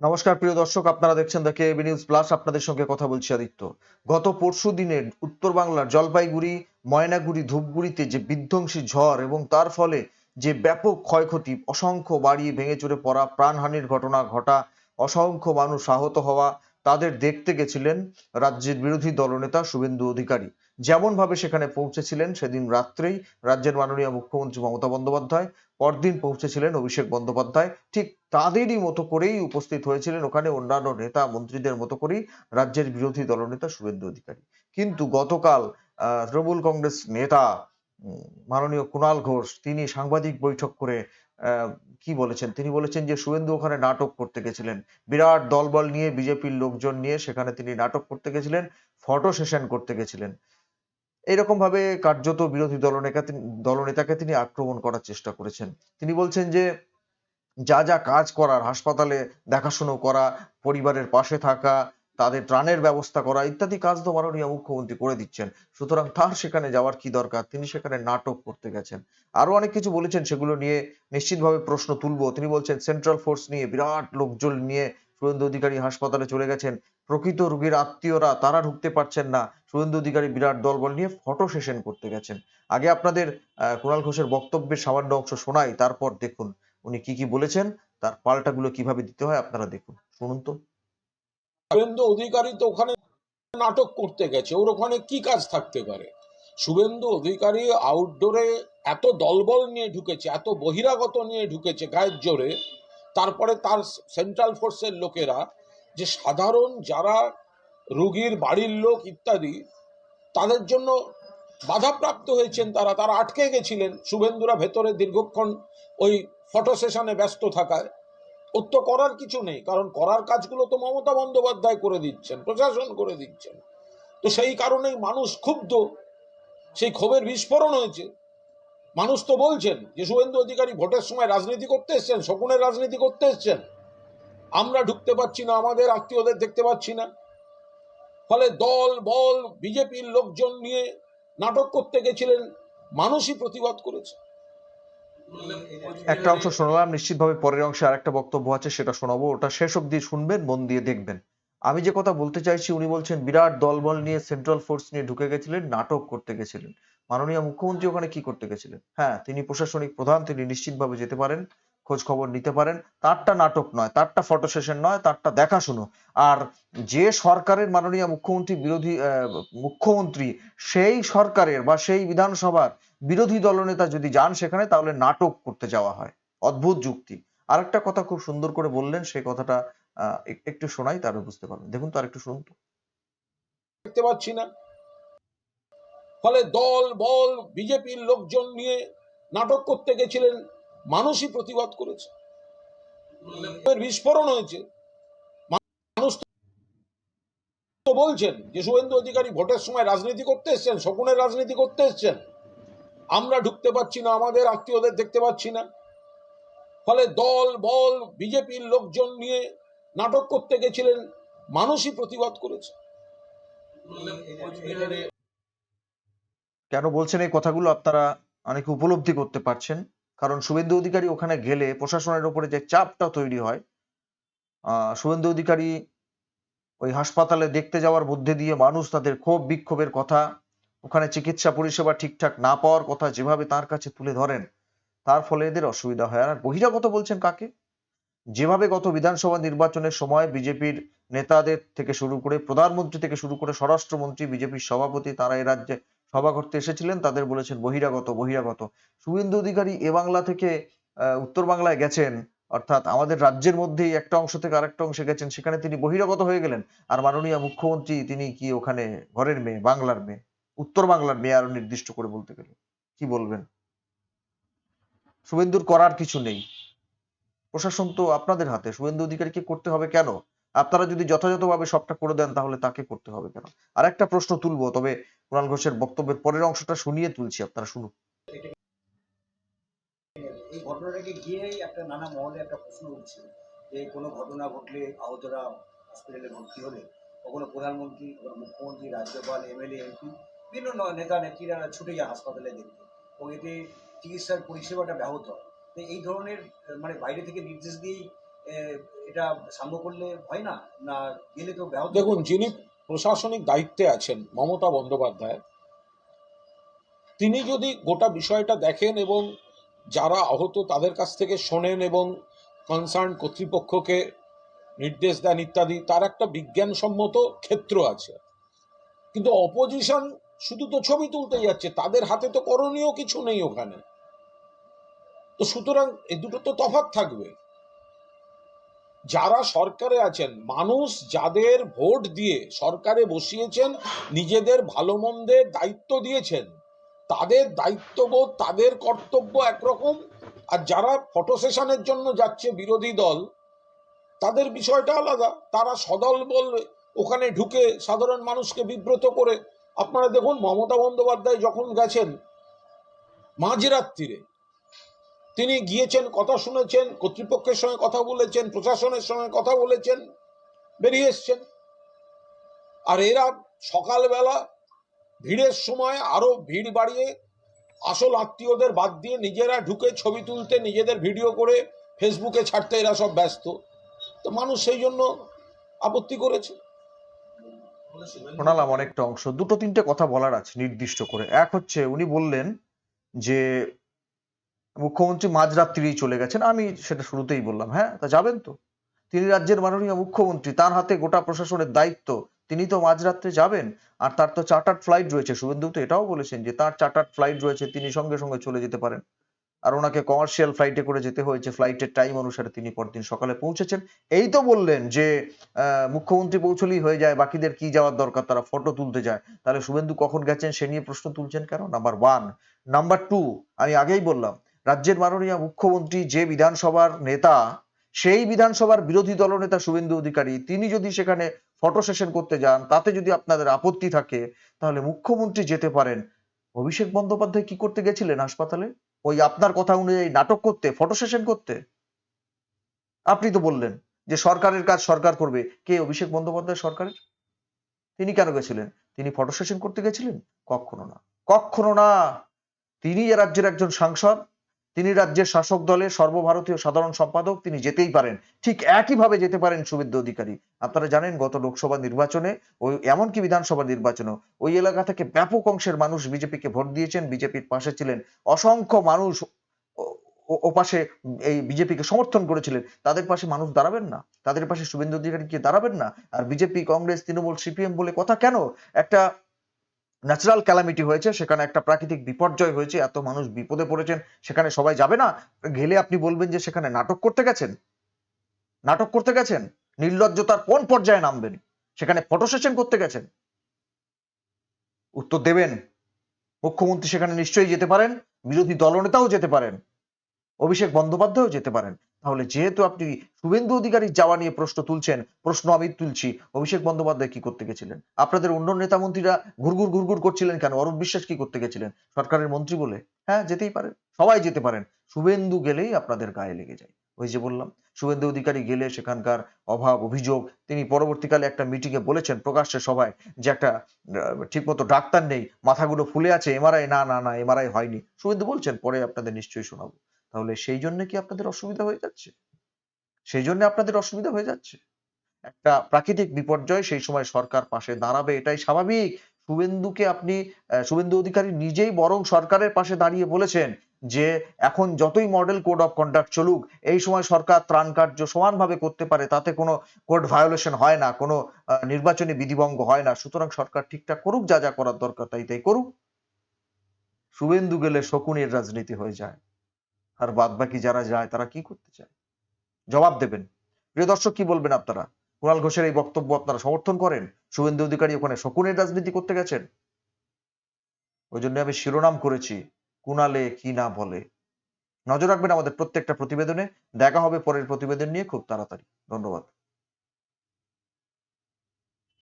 নমস্কার, প্রিয় দর্শক, আপনারা দেখছেন দ্য কেবি নিউজ প্লাস আপনাদের সঙ্গে কথা বলছি আদিত্য। গত পরশু দিনের উত্তর বাংলার জলপাইগুড়ি, ময়নাগুড়ি, ধূপগুড়িতে যে বিধ্বংসী ঝড় এবং তার ফলে যে ব্যাপক ক্ষয়ক্ষতি, অসংখ্য বাড়ি ভেঙে চুরে পড়া প্রাণহানির ঘটনা ঘটা, অসংখ্য মানুষ আহত হওয়া, তাদের দেখতে গেছিলেন রাজ্যের বিরোধী দলনেতা শুভেন্দু অধিকারী। যেমন ভাবে সেখানে পৌঁছেছিলেন সেদিন রাত্রেই রাজ্যের মাননীয় মুখ্যমন্ত্রী মমতা বন্দ্যোপাধ্যায় পরদিন পৌঁছেছিলেন অভিষেক বন্দ্যোপাধ্যায়। ঠিক তাদেরই মতো করেই উপস্থিত হয়েছিলেন ওখানে অন্যান্য নেতা মন্ত্রীদের মতো করেই রাজ্যের বিরোধী দলনেতা শুভেন্দু অধিকারী। কিন্তু গতকাল তৃণমূল কংগ্রেস নেতা মাননীয় কুণাল ঘোষ, তিনি সাংবাদিক বৈঠক করে কি বলেছেন? তিনি বলেছেন যে শুভেন্দু ওখানে নাটক করতে গেছিলেন। বিরাট দলবল নিয়ে, বিজেপির লোকজন নিয়ে সেখানে তিনি নাটক করতে গেছিলেন, ফটো সেশন করতে গেছিলেন। এইরকম ভাবে কার্যত বিরোধী দলনেতা দলনেতাকে তিনি আক্রমণ করার চেষ্টা করেছেন। তিনি বলছেন যে, যা যা কাজ করার, হাসপাতালে দেখাশুনো করা, পরিবারের পাশে থাকা, তাদের ত্রাণের ব্যবস্থা করা, ইত্যাদি কাজ তো মাননীয় মুখ্যমন্ত্রী করে দিচ্ছেন। সুতরাং তার সেখানে যাওয়ার কি দরকার? তিনি সেখানে নাটক করতে গেছেন। আরও অনেক কিছু বলেছেন, সেগুলো নিয়ে নিশ্চিতভাবে প্রশ্ন তুলব। তিনি বলছেন সেন্ট্রাল ফোর্স নিয়ে বিরাট লোকজন নিয়ে শুভেন্দু অধিকারী হাসপাতালে চলে গেছেন। প্রকৃত রোগীর আত্মীয়রা, তারা ঢুকতে পারছেন না। শুভেন্দু অধিকারী বিরাট দলবল নিয়ে ফটো সেশন করতে গেছেন। আগে আপনাদের কুণাল ঘোষের বক্তব্যের সামান্য অংশ শোনাই, তারপর দেখুন উনি কি কি বলেছেন, তার পাল্টাগুলো কীভাবে দিতে হয় আপনারা দেখুন। শুনুন তো। শুভেন্দু অধিকারী তো ওখানে নাটক করতে গেছে, ওর ওখানে কি কাজ থাকতে পারে? শুভেন্দু অধিকারী আউটডোরে এত দলবল নিয়ে ঢুকেছে, এত বহিরাগত নিয়ে ঢুকেছে গায়ের জোরে, তারপরে তার সেন্ট্রাল ফোর্সের লোকেরা যে সাধারণ যারা রুগীর বাড়ির লোক ইত্যাদি, তাদের জন্য বাধাপ্রাপ্ত হয়েছেন তারা। তারা আটকে গেছিলেন। শুভেন্দুরা ভেতরে দীর্ঘক্ষণ ওই ফটো সেশনে ব্যস্ত থাকায়। ওর তো করার কিছু নেই, কারণ করার কাজগুলো তো মমতা বন্দ্যোপাধ্যায় করে দিচ্ছেন, প্রশাসন করে দিচ্ছেন। তো সেই কারণেই মানুষ ক্ষুব্ধ, সেই ক্ষোভের বিস্ফোরণ হয়েছে। মানুষ তো বলছেন যে, শুভেন্দু অধিকারী ভোটের সময় রাজনীতি করতে এসছেন, শকুনের রাজনীতি করতে এসছেন। আমরা ঢুকতে পারছি না, আমাদের আত্মীয়দের দেখতে পাচ্ছি না। ফলে দল, বল, বিজেপির লোকজন নিয়ে নাটক করতে গেছিলেন, মানুষই প্রতিবাদ করেছে। একটা অংশ শোনালাম, নিশ্চিতভাবে পরের অংশে আরেকটা বক্তব্য আছে, সেটা শোনাবো। ওটা শেষ অবধি শুনবেন, মন দিয়ে দেখবেন। আমি যে কথা বলতে চাইছি, উনি বলছেন, বিরাট দলবল নিয়ে সেন্ট্রাল ফোর্স নিয়ে ঢুকে গেছিলেন, নাটক করতে গেছিলেন। মাননীয় মুখ্যমন্ত্রী ওখানে কি করতে গেছিলেন? হ্যাঁ তিনি প্রশাসনিক প্রধান, তিনি নিশ্চিতভাবে যেতে পারেন। খোঁজ খবর নিতে পারেন। তারটা নাটক নয়, তারটা ফটো সেশন নয়, তারটা দেখাশুনো আর যে সরকারের মাননীয় মুখ্যমন্ত্রী বিরোধী মুখ্যমন্ত্রী সেই সরকারের বা সেই বিধানসভার বিরোধী দলনেতা যদি যান সেখানে, তাহলে নাটক করতে যাওয়া হয়। অদ্ভুত যুক্তি। আরেকটা কথা খুব সুন্দর করে বললেন, সেই কথাটা একটু শোনাই, তারপর বুঝতে পারবেন। দেখুন তো আরেকটু শুনুন তো। দেখতে পাচ্ছি না। ফলে দল, বল, বিজেপির লোকজন নিয়ে নাটক করতে গেছিলেন। মানুষই প্রতিবাদ করেছে। বিস্ফোরণ হয়েছে। মানুষ তো বলছেন যে শুভেন্দু অধিকারী ভোটের সময় রাজনীতি করতে এসছেন শকুনের রাজনীতি করতে এসছেন। আমরা ঢুকতে পারছি না, আমাদের আত্মীয়দের দেখতে পাচ্ছি না। ফলে দল, বল, বিজেপির লোকজন নিয়ে নাটক করতে গেছিলেন, মানুষই প্রতিবাদ করেছে। কেন বলছেন এই কথাগুলো? আপনারা অনেকে উপলব্ধি করতে পারছেন। কারণ শুভেন্দু অধিকারী ওখানে গেলে প্রশাসনের উপরে যে চাপটা তৈরি হয় শুভেন্দু অধিকারী ওই হাসপাতালে দেখতে যাওয়ার মধ্যে দিয়ে মানুষ তাদের ক্ষোভ বিক্ষোভের কথা, ওখানে চিকিৎসা পরিষেবা ঠিকঠাক না পাওয়ার কথা যেভাবে তার কাছে তুলে ধরেন, তার ফলে এদের অসুবিধা হয়। আর বহিরাগত বলছেন কাকে? যেভাবে গত বিধানসভা নির্বাচনের সময় বিজেপির নেতাদের থেকে শুরু করে প্রধানমন্ত্রী থেকে শুরু করে স্বরাষ্ট্রমন্ত্রী, বিজেপির সভাপতি, তারা এই রাজ্যে সভা করতে এসেছিলেন, তাদের বলেছেন বহিরাগত বহিরাগত। শুভেন্দু অধিকারী এ বাংলা থেকে উত্তর বাংলায় গেছেন, অর্থাৎ আমাদের রাজ্যের মধ্যেই একটা অংশ থেকে আরেকটা অংশে গেছেন, সেখানে তিনি বহিরাগত হয়ে গেলেন। আর মাননীয় মুখ্যমন্ত্রী, তিনি কি ওখানে ঘরের মেয়ে, বাংলার মেয়ে? উত্তর বাংলার মেয়ে আরও নির্দিষ্ট করে বলতে গেলে। কি বলবেন? শুভেন্দুর করার কিছু নেই। প্রশাসন তো আপনাদের হাতে, শুভেন্দু অধিকারীকে করতে হবে কেন? আপনারা যদি যথাযথভাবে সবটা করে দেন, তাহলে তাকে করতে হবে কেন? আর একটা প্রশ্ন তুলবো, তবে কুণাল ঘোষের বক্তব্যের পরের অংশটা শুনিয়ে তুলছি আপনারা শুনুন। এই ঘটনাটাকে ঘিরেই একটা নানা মহলে একটা প্রশ্ন উঠছে যে কোনো ঘটনা ঘটলে আহতরা হসপিটালে ভর্তি হলে কখনো প্রধানমন্ত্রী কখনো মুখ্যমন্ত্রী রাজ্যপাল এমএলএ এমপি বিভিন্ন নেতা নেত্রীরা ছুটে যায় হাসপাতালে দেখতে। এবং এতে চিকিৎসার পরিষেবাটা ব্যাহত হয়। তো এই ধরনের মানে বাইরে থেকে নির্দেশ দিয়েই আহ, এটা সাম্য করলে হয় না? না গেলে তো ব্যাহত দেখুন যিনি প্রশাসনিক দায়িত্বে আছেন মমতা বন্দ্যোপাধ্যায়। তিনি যদি গোটা বিষয়টা দেখেন এবং যারা আহত তাদের কাছ থেকে শোনেন এবং কনসার্ন কর্তৃপক্ষকে নির্দেশ দেন ইত্যাদি, তার একটা বিজ্ঞানসম্মত ক্ষেত্র আছে। কিন্তু অপোজিশন শুধু তো ছবি তুলতে যাচ্ছে, তাদের হাতে তো করণীয় কিছু নেই ওখানে। তো সুতরাং এ দুটো তো তফাৎ থাকবে। যারা সরকারে আছেন, মানুষ যাদের ভোট দিয়ে সরকারে বসিয়েছেন, নিজেদের ভালো মন্দের দায়িত্ব দিয়েছেন, তাদের দায়িত্ববোধ, তাদের কর্তব্য একরকম। আর যারা ফটো সেশনের জন্য যাচ্ছে বিরোধী দল, তাদের বিষয়টা আলাদা। তারা সদল বল ওখানে ঢুকে সাধারণ মানুষকে বিব্রত করে। আপনারা দেখুন, মমতা বন্দ্যোপাধ্যায় যখন গেছেন মাঝরাত্রিরে তিনি গিয়েছেন, কথা শুনেছেন, কর্তৃপক্ষের সঙ্গে কথা বলেছেন, প্রশাসনের সঙ্গে কথা বলেছেন, বেরিয়ে এসছেন। আর এরা সকালবেলা, ভিড়ের সময় আরও ভিড় বাড়িয়ে আসল আত্মীয়দের বাদ দিয়ে নিজেরা ঢুকে ছবি তুলতে, নিজেদের ভিডিও করে ফেসবুকে ছাড়তে এরা সব ব্যস্ত। তো মানুষ সেই জন্য আপত্তি করেছে। শোনালাম অনেকটা অংশ। দুটো তিনটে কথা বলার আছে নির্দিষ্ট করে। এক হচ্ছে, উনি বললেন যে মুখ্যমন্ত্রী মাঝরাত্রিই চলে গেছেন। আমি সেটা শুরুতেই বললাম হ্যাঁ তা যাবেন তো। তিনি রাজ্যের মাননীয় মুখ্যমন্ত্রী, তার হাতে গোটা প্রশাসনের দায়িত্ব। তিনি তো মাঝরাত্রে যাবেন, আর তার তো চার্টার্ড ফ্লাইট রয়েছে। শুভেন্দু তো এটাও বলেছেন যে তার চার্টার্ড ফ্লাইট রয়েছে, তিনি সঙ্গে সঙ্গে চলে যেতে পারেন। আর ওনাকে কমার্শিয়াল ফ্লাইটে করে যেতে হয়েছে ফ্লাইটের টাইম অনুসারে তিনি পরদিন সকালে পৌঁছেছেন। এই তো বললেন যে মুখ্যমন্ত্রী পৌঁছলেই হয়ে যায়, বাকিদের কি যাওয়ার দরকার, তারা ফটো তুলতে যায়। তাহলে শুভেন্দু কখন গেছেন, সে নিয়ে প্রশ্ন তুলছেন কেন? নাম্বার ওয়ান নাম্বার টু আমি আগেই বললাম রাজ্যের মাননীয় মুখ্যমন্ত্রী যে বিধানসভার নেতা, সেই বিধানসভার বিরোধী দলনেতা শুভেন্দু অধিকারী, তিনি যদি সেখানে ফটো সেশন করতে যান, তাতে যদি আপনাদের আপত্তি থাকে, তাহলে মুখ্যমন্ত্রী যেতে পারেন। অভিষেক বন্দ্যোপাধ্যায় কি করতে গেছিলেন হাসপাতালে? ওই আপনার কথা অনুযায়ী নাটক করতে ফটো সেশন করতে? আপনি তো বললেন যে সরকারের কাজ সরকার করবে। কে অভিষেক বন্দ্যোপাধ্যায় সরকারের? তিনি কেন গেছিলেন? তিনি ফটো সেশন করতে গেছিলেন? কখনো না। কখনো না। তিনি রাজ্যের একজন সাংসদ তিনি রাজ্যের শাসক দলের সর্বভারতীয় সাধারণ সম্পাদক, তিনি যেতেই পারেন। ঠিক একইভাবে যেতে পারেন শুভেন্দু অধিকারী। আপনারা জানেন, গত লোকসভা নির্বাচনে ওই এমনকি বিধানসভা নির্বাচনে ওই এলাকা থেকে ব্যাপক অংশের মানুষ বিজেপিকে ভোট দিয়েছেন। বিজেপির পাশে ছিলেন অসংখ্য মানুষ ওপাশে এই বিজেপিকে সমর্থন করেছিলেন। তাদের পাশে মানুষ দাঁড়াবেন না। তাদের পাশে শুভেন্দু অধিকারী কি দাঁড়াবেন না? আর বিজেপি, কংগ্রেস, তৃণমূল, সিপিএম বলে কথা কেন? একটা ন্যাচারাল ক্যালামিটি হয়েছে, সেখানে একটা প্রাকৃতিক বিপর্যয় হয়েছে, এত মানুষ বিপদে পড়েছেন, সেখানে সবাই যাবে না? গেলে আপনি বলবেন যে সেখানে নাটক করতে গেছেন? নাটক করতে গেছেন? নির্লজ্জতার কোন পর্যায়ে নামবেন? সেখানে ফটো সেশন করতে গেছেন? উত্তর দেবেন। মুখ্যমন্ত্রী সেখানে নিশ্চয়ই যেতে পারেন, বিরোধী দলনেতাও যেতে পারেন, অভিষেক বন্দ্যোপাধ্যায়ও যেতে পারেন। তাহলে যেহেতু আপনি শুভেন্দু অধিকারী যাওয়া নিয়ে প্রশ্ন তুলছেন, প্রশ্ন আমি তুলছি। অভিষেক বন্দ্যোপাধ্যায় কি করতে গেছিলেন? আপনাদের অন্য নেতা মন্ত্রীরা ঘুরঘুর ঘুরঘুর করছিলেন কেন? অরূপ বিশ্বাস কি করতে গেছিলেন? সরকারের মন্ত্রী বলে? হ্যাঁ যেতেই পারেন সবাই যেতে পারেন। শুভেন্দু গেলেই আপনাদের গায়ে লেগে যায়। ওই যে বললাম, শুভেন্দু অধিকারী গেলে সেখানকার অভাব, অভিযোগ, তিনি পরবর্তীকালে একটা মিটিং এ বলেছেন প্রকাশ্যে সবাই যে একটা ঠিক মতো ডাক্তার নেই, মাথাগুলো ফুলে আছে এমআরআই না না না এমআরআই হয়নি। শুভেন্দু বলছেন, পরে আপনাদের নিশ্চয়ই শোনাবো। তাহলে সেই জন্য কি আপনাদের অসুবিধা হয়ে যাচ্ছে? সেই জন্য আপনাদের অসুবিধা হয়ে যাচ্ছে? একটা প্রাকৃতিক বিপর্যয় সেই সময় সরকার পাশে দাঁড়াবে, এটাই স্বাভাবিক। শুভেন্দুকে আপনি শুভেন্দু অধিকারী নিজেই বরং সরকারের পাশে দাঁড়িয়ে বলেছেন যে, এখন যতই মডেল কোড অফ কন্ডাক্ট চলুক, এই সময় সরকার ত্রাণ কার্য সমানভাবে করতে পারে, তাতে কোনো কোড ভায়োলেশন হয় না, কোনো নির্বাচনী বিধিভঙ্গ হয় না। সুতরাং সরকার ঠিকঠাক করুক, যা যা করার দরকার তাই তাই করুক। শুভেন্দু গেলে শকুনের রাজনীতি হয়ে যায়। আর বাদ বাকি যারা যায়, তারা কি করতে চায়? জবাব দেবেন। প্রিয় দর্শক, কি বলবেন আপনারা? কুণাল ঘোষের এই বক্তব্য আপনারা সমর্থন করেন? শুভেন্দু অধিকারী ওখানে শকুনের রাজনীতি করতে গেছেন? ওই জন্য আমি শিরোনাম করেছি কুণালে কি না বলে। নজর রাখবেন আমাদের প্রত্যেকটা প্রতিবেদনে। দেখা হবে পরের প্রতিবেদন নিয়ে খুব তাড়াতাড়ি। ধন্যবাদ।